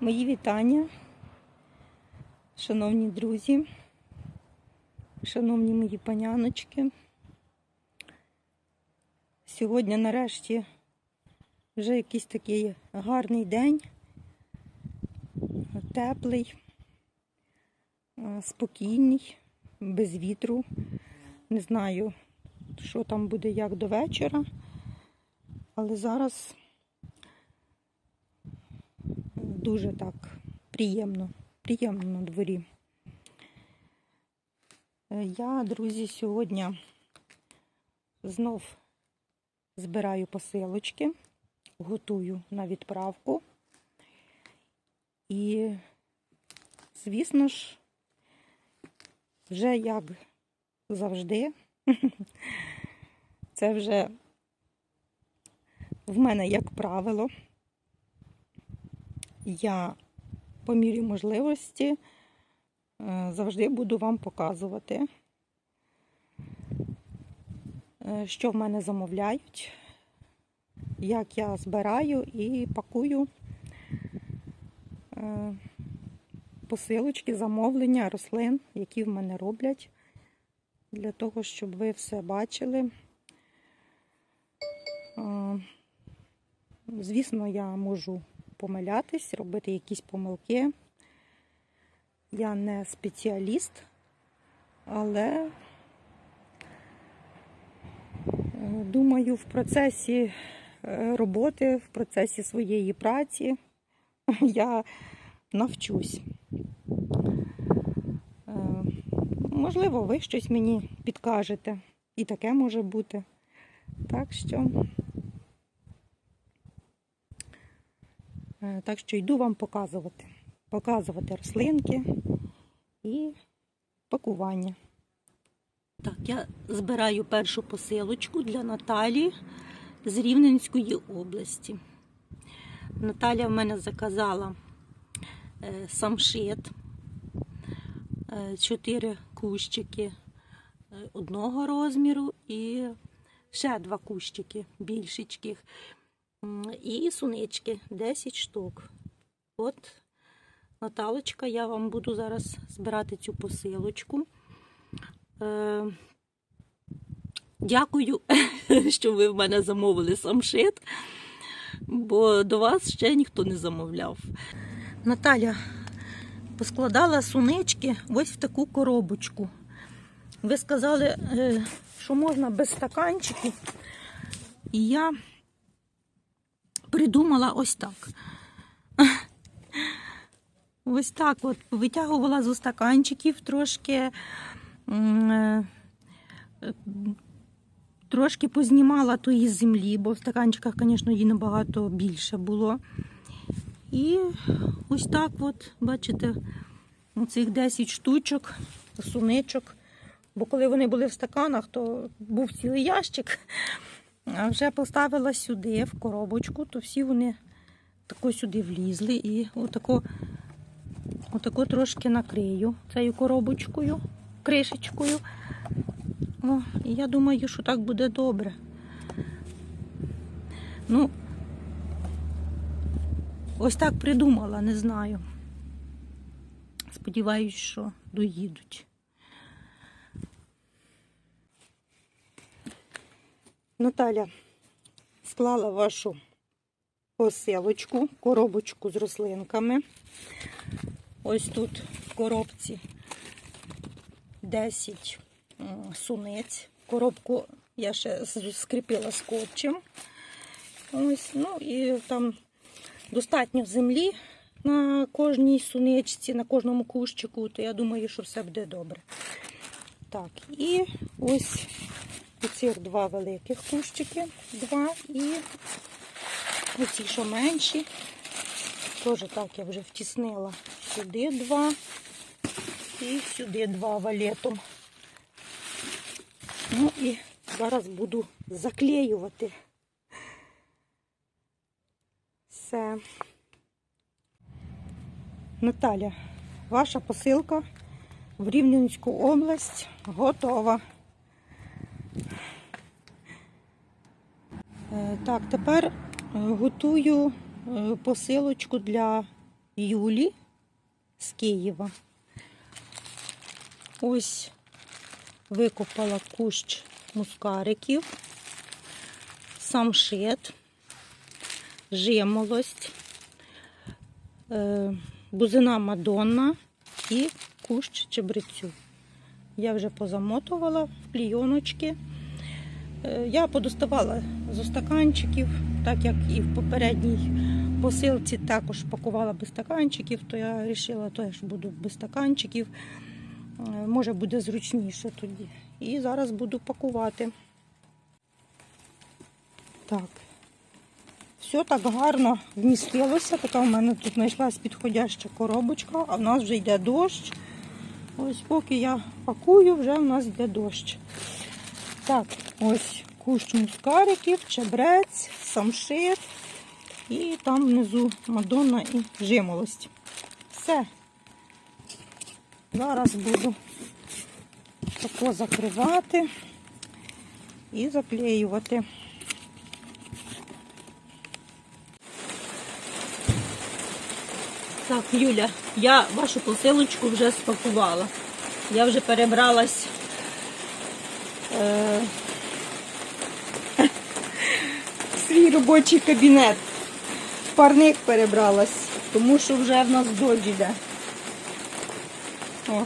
Мої вітання, шановні друзі, шановні мої паняночки. Сьогодні нарешті вже якийсь такий гарний день, теплий, спокійний, без вітру. Не знаю, що там буде як до вечора, але зараз дуже так приємно, приємно на дворі. Е, Я, друзі, сьогодні знов збираю посилочки, готую на відправку. І, звісно ж, вже як завжди, це вже в мене як правило. Я по мірі можливості е, завжди буду вам показувати, е, що в мене замовляють, як я збираю і пакую е, посилочки, замовлення рослин, які в мене роблять, для того, щоб ви все бачили. Звісно, я можу помилятись, робити якісь помилки. Я не спеціаліст, але е, думаю, в процесі е, роботи, в процесі своєї праці я навчусь. Е, Можливо, ви щось мені підкажете. І таке може бути. Так що. Так що йду вам показувати. Показувати рослинки і пакування. Так, я збираю першу посилочку для Наталі з Рівненської області. Наталя в мене заказала е, самшит, е, чотири кущики е, одного розміру і ще два кущики більшечких. І сунички 10 штук. От, Наталочка, я вам буду зараз збирати цю посилочку. Е, дякую, що ви в мене замовили самшит, бо до вас ще ніхто не замовляв. Наталя поскладала сунички ось в таку коробочку. Ви сказали, е, що можна без стаканчиків. І я придумала ось так. Ось так от витягувала з стаканчиків трошки, е, трошки познімала тої землі, бо в стаканчиках, звісно, її набагато більше було. І ось так от, бачите, цих 10 штучок, суничок. Бо коли вони були в стаканах, то був цілий ящик. А вже поставила сюди в коробочку, то всі вони тако сюди влізли і отако, отако трошки накрию цією коробочкою, кришечкою. О, і я думаю, що так буде добре. Ну, ось так придумала, не знаю. Сподіваюсь, що доїдуть. Наталя склала вашу посилочку, коробочку з рослинками. Ось тут в коробці 10 м, суниць. Коробку я ще скріпила скотчем. Ось, ну і там достатньо землі на кожній суничці, на кожному кущику, то я думаю, що все буде добре. Так, і ось оцих два великих кущики, два і оці, що менші. Теж так я вже втіснила сюди два і сюди два валетом. Ну і зараз буду заклеювати все. Наталя, ваша посилка в Рівненську область готова. Так, тепер е, готую е, посилочку для Юлі з Києва. Ось викопала кущ мускариків, самшит, жимолость, е, бузина Мадонна і кущ чебрецю. Я вже позамотувала в клійоночки. Е, Я подоставала з стаканчиків, так як і в попередній посилці також пакувала без стаканчиків, то я вирішила, теж буду без стаканчиків. Е, Може буде зручніше тоді. І зараз буду пакувати. Так. Все так гарно вмістилося. Така у мене тут знайшлась підходяща коробочка, а в нас вже йде дощ. Ось поки я пакую, вже в нас йде дощ. Так, ось кущ мускариків, чебрець, самшит. І там внизу Мадонна і жимолость. Все. Зараз буду тако закривати і заклеювати. Так, Юля, я вашу посилочку вже спакувала. Я вже перебралась е, в свій робочий кабінет. Парник перебралась, тому що вже в нас дощ йде. О,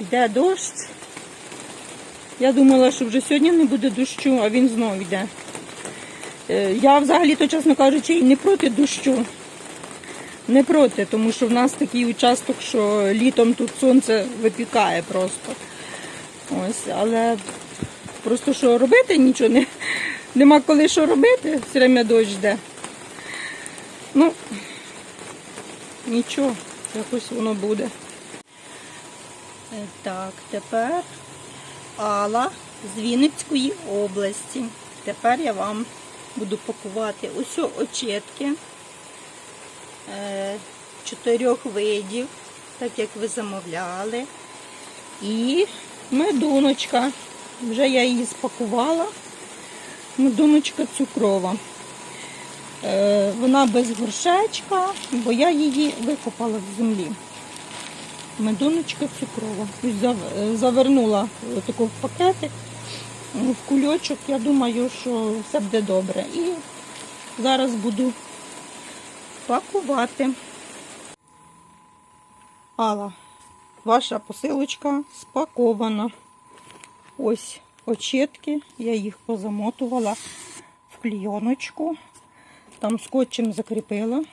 йде дощ. Я думала, що вже сьогодні не буде дощу, а він знову йде. Е, Я взагалі-то, чесно кажучи, не проти дощу. Не проти, тому що в нас такий участок, що літом тут сонце випікає просто. Ось, але просто що робити нічого не, нема коли що робити, все время дощ йде. Ну, нічого, якось воно буде. Так, тепер Алла з Вінницької області. Тепер я вам буду пакувати ось очетки е, чотирьох видів, так як ви замовляли. І медуночка. Вже я її спакувала. Медуночка цукрова. Е, Вона без горшечка, бо я її викопала з землі. Медуночка цукрова. Е, Завернула таку в пакетик, в кульочок. Я думаю, що все буде добре. І зараз буду пакувати. Алла, ваша посилочка спакована. Ось очітки, я їх позамотувала в клійоночку. Там скотчем закріпила.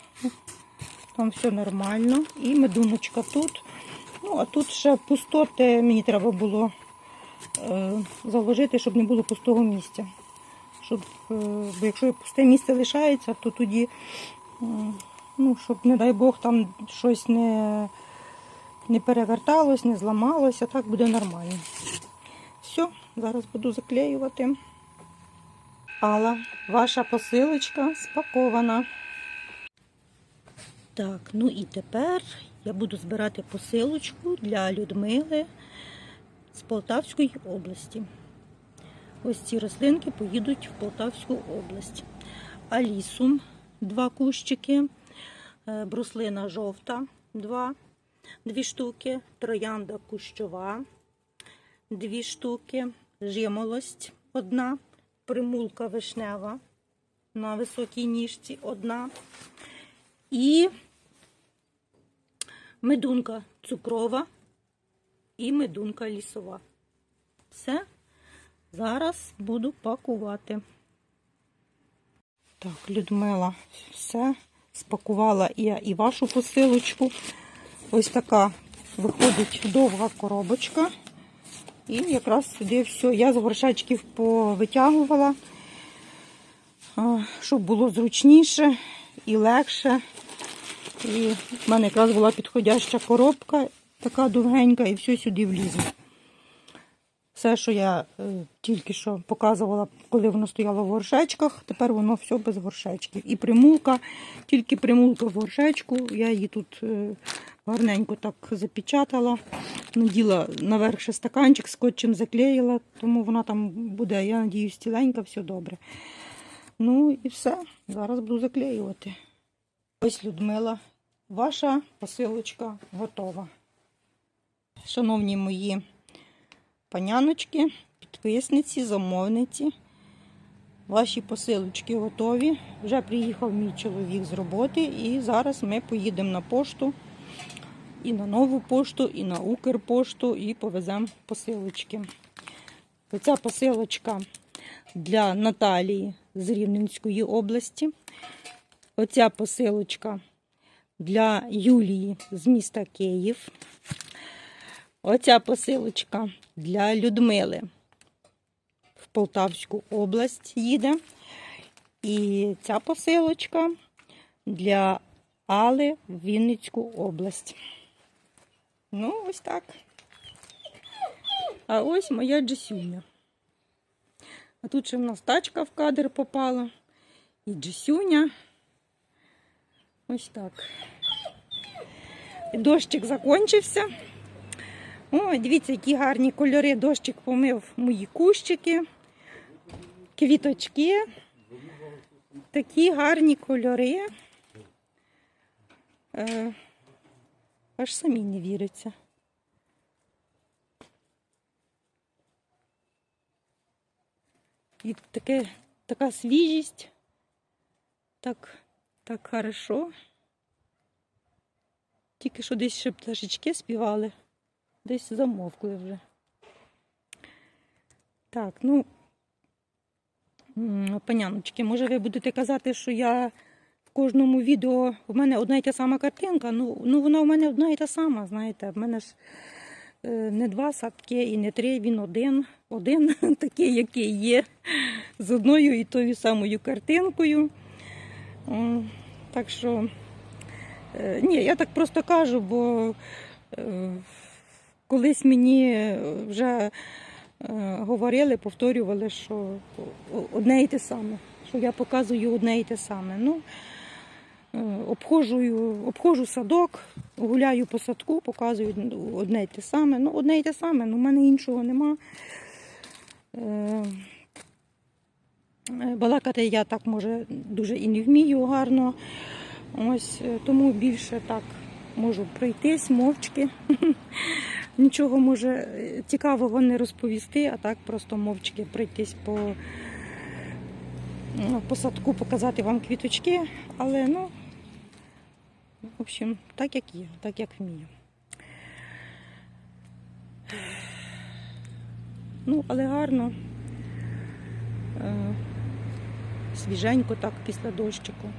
Там все нормально. І медуночка тут. Ну, а тут ще пустоти мені треба було е, заложити, щоб не було пустого місця. Щоб, е, бо якщо пусте місце лишається, то тоді, е, ну, щоб, не дай Бог, там щось не, не переверталось, не зламалось, а так буде нормально. Все, зараз буду заклеювати. Алла, ваша посилочка спакована. Так, ну і тепер я буду збирати посилочку для Людмили з Полтавської області. Ось ці рослинки поїдуть в Полтавську область. Алісум два кущики, е, бруслина жовта два, дві штуки, троянда кущова, дві штуки, жимолость одна, примулка вишнева на високій ніжці одна. І медунка цукрова і медунка лісова. Все. Зараз буду пакувати. Так, Людмила, все. Спакувала я і вашу посилочку. Ось така виходить довга коробочка. І якраз сюди все. Я з горшечків повитягувала, щоб було зручніше і легше. І в мене якраз була підходяща коробка, така довгенька, і все сюди влізло. Все, що я е, тільки що показувала, коли воно стояло в горшечках, тепер воно все без горшечків. І примулка, тільки примулка в горшечку. Я її тут е, гарненько так запечатала, наділа наверх ще стаканчик, скотчем заклеїла, тому вона там буде, я надіюсь, ціленька, все добре. Ну і все. Зараз буду заклеювати. Ось Людмила Ваша посилочка готова. Шановні мої паняночки, підписниці, замовниці. Ваші посилочки готові. Вже приїхав мій чоловік з роботи, і зараз ми поїдемо на пошту і на нову пошту, і на Укрпошту, і повеземо посилочки. Оця посилочка для Наталії з Рівненської області. Оця посилочка для Юлії з міста Київ. Оця посилочка для Людмили в Полтавську область їде. І ця посилочка для Али в Вінницьку область. Ну, ось так. А ось моя Джесюня. А тут ще в нас тачка в кадр попала. І Джесюня. Ось так. Дощик закінчився. Ой, дивіться, які гарні кольори. Дощик помив мої кущики, квіточки. Такі гарні кольори. Аж самі не віриться. І таке, така свіжість. Так, так хорошо. Тільки що десь ще пташечки співали, десь замовкли вже. Так, ну, паняночки, може ви будете казати, що я кожному відео в мене одна й та сама картинка. Ну, ну вона в мене одна і та сама, знаєте. В мене ж е, не два садки і не три, він один. Один такий, який є, з одною і тою самою картинкою. Так що, е, ні, я так просто кажу, бо е, колись мені вже говорили, повторювали, що одне і те саме, що я показую одне і те саме. Ну, е, обходжу, обходжу садок, гуляю по садку, показую одне і те саме. Ну, одне і те саме, ну, в мене іншого нема. Е, е, Балакати я так може дуже і не вмію гарно. Ось тому більше так можу пройтись мовчки. Нічого може цікавого не розповісти, а так просто мовчки пройтись по, ну, по садку, показати вам квіточки. Але ну, в общем, так як є, так як вмію. Ну, але гарно. Е, свіженько так після дощику.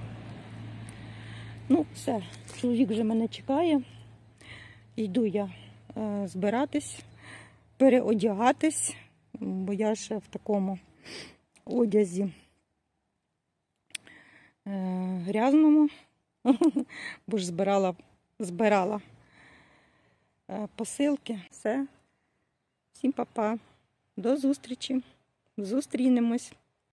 Ну, все, чоловік вже мене чекає. Йду я е, збиратись, переодягатись, бо я ще в такому одязі е, грязному, бо ж збирала, збирала е, посилки. Все. Всім па-па. До зустрічі. Зустрінемось.